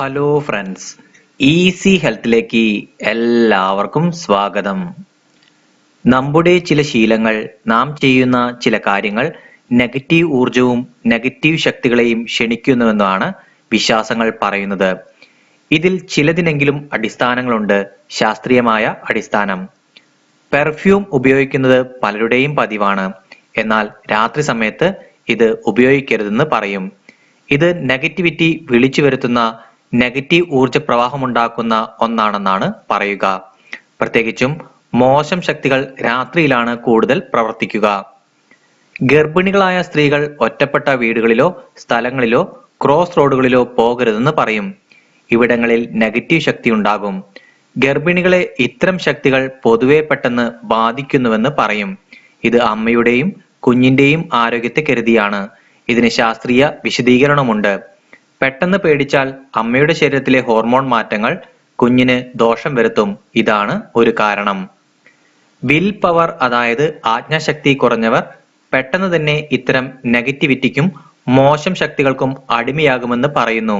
Hello friends easy ഹെൽത്തിലേക്ക് എല്ലാവർക്കും സ്വാഗതം. നമ്മുടെ ചില ശീലങ്ങൾ നാം ചെയ്യുന്ന ചില കാര്യങ്ങൾ നെഗറ്റീവ് ഊർജവും നെഗറ്റീവ് ശക്തികളെയും ക്ഷണിക്കുന്നുവെന്നാണ് വിശ്വാസങ്ങൾ പറയുന്നത്. ഇതിൽ ചിലതിനെങ്കിലും അടിസ്ഥാനങ്ങളുണ്ട്. ശാസ്ത്രീയമായ അടിസ്ഥാനം. പെർഫ്യൂം ഉപയോഗിക്കുന്നത് പലരുടെയും പതിവാണ്. എന്നാൽ രാത്രി സമയത്ത് ഇത് ഉപയോഗിക്കരുതെന്ന് പറയും. ഇത് നെഗറ്റിവിറ്റി വിളിച്ചു വരുത്തുന്ന നെഗറ്റീവ് ഊർജ പ്രവാഹമുണ്ടാക്കുന്ന ഒന്നാണെന്നാണ് പറയുക. പ്രത്യേകിച്ചും മോശം ശക്തികൾ രാത്രിയിലാണ് കൂടുതൽ പ്രവർത്തിക്കുക. ഗർഭിണികളായ സ്ത്രീകൾ ഒറ്റപ്പെട്ട വീടുകളിലോ സ്ഥലങ്ങളിലോ ക്രോസ് റോഡുകളിലോ പോകരുതെന്ന് പറയും. ഇവിടങ്ങളിൽ നെഗറ്റീവ് ശക്തി ഉണ്ടാകും. ഗർഭിണികളെ ഇത്തരം ശക്തികൾ പൊതുവെ പെട്ടെന്ന് ബാധിക്കുന്നുവെന്ന് പറയും. ഇത് അമ്മയുടെയും കുഞ്ഞിന്റെയും ആരോഗ്യത്തെ കരുതിയാണ്. ഇതിന് ശാസ്ത്രീയ വിശദീകരണമുണ്ട്. പെട്ടെന്ന് പേടിച്ചാൽ അമ്മയുടെ ശരീരത്തിലെ ഹോർമോൺ മാറ്റങ്ങൾ കുഞ്ഞിന് ദോഷം വരുത്തും. ഇതാണ് ഒരു കാരണം. വിൽ പവർ അതായത് ആജ്ഞാശക്തി കുറഞ്ഞവർ പെട്ടെന്ന് തന്നെ ഇത്തരം നെഗറ്റിവിറ്റിക്കും മോശം ശക്തികൾക്കും അടിമയാകുമെന്ന് പറയുന്നു.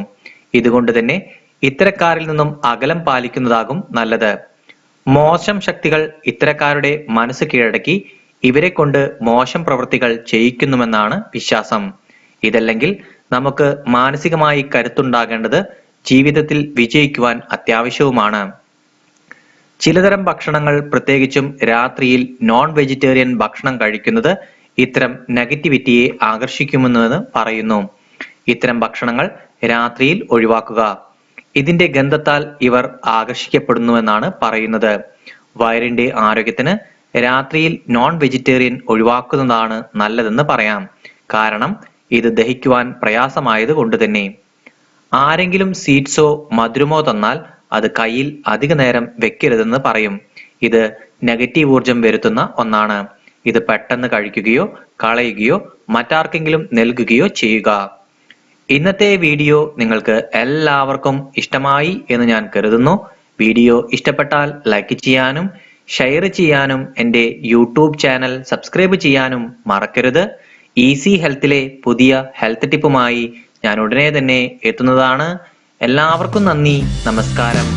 ഇതുകൊണ്ട് തന്നെ ഇത്തരക്കാരിൽ നിന്നും അകലം പാലിക്കുന്നതാകും നല്ലത്. മോശം ശക്തികൾ ഇത്തരക്കാരുടെ മനസ്സ് കീഴടക്കി ഇവരെ കൊണ്ട് മോശം പ്രവൃത്തികൾ ചെയ്യിക്കുന്നുമെന്നാണ് വിശ്വാസം. ഇതല്ലെങ്കിൽ നമുക്ക് മാനസികമായി കരുത്തുണ്ടാകേണ്ടത് ജീവിതത്തിൽ വിജയിക്കുവാൻ അത്യാവശ്യവുമാണ്. ചിലതരം ഭക്ഷണങ്ങൾ പ്രത്യേകിച്ചും രാത്രിയിൽ നോൺ വെജിറ്റേറിയൻ ഭക്ഷണം കഴിക്കുന്നത് ഇത്തരം നെഗറ്റിവിറ്റിയെ ആകർഷിക്കുമെന്ന് പറയുന്നു. ഇത്തരം ഭക്ഷണങ്ങൾ രാത്രിയിൽ ഒഴിവാക്കുക. ഇതിന്റെ ഗന്ധത്താൽ ഇവർ ആകർഷിക്കപ്പെടുന്നുവെന്നാണ് പറയുന്നത്. വയറിന്റെ ആരോഗ്യത്തിന് രാത്രിയിൽ നോൺ വെജിറ്റേറിയൻ ഒഴിവാക്കുന്നതാണ് നല്ലതെന്ന് പറയാം. കാരണം ഇത് ദഹിക്കുവാൻ പ്രയാസമായത് കൊണ്ട് തന്നെ. ആരെങ്കിലും സീറ്റ്സോ മധുരമോ തന്നാൽ അത് കയ്യിൽ അധിക നേരം വെക്കരുതെന്ന് പറയും. ഇത് നെഗറ്റീവ് ഊർജം വരുത്തുന്ന ഒന്നാണ്. ഇത് പെട്ടെന്ന് കഴിക്കുകയോ കളയുകയോ മറ്റാർക്കെങ്കിലും നൽകുകയോ ചെയ്യുക. ഇന്നത്തെ വീഡിയോ നിങ്ങൾക്ക് എല്ലാവർക്കും ഇഷ്ടമായി എന്ന് ഞാൻ കരുതുന്നു. വീഡിയോ ഇഷ്ടപ്പെട്ടാൽ ലൈക്ക് ചെയ്യാനും ഷെയർ ചെയ്യാനും എന്റെ യൂട്യൂബ് ചാനൽ സബ്സ്ക്രൈബ് ചെയ്യാനും മറക്കരുത്. ഈസി ഹെൽത്തിലെ പുതിയ ഹെൽത്ത് ടിപ്പുമായി ഞാൻ ഉടനെ തന്നെ എത്തുന്നതാണ്. എല്ലാവർക്കും നന്ദി നമസ്കാരം.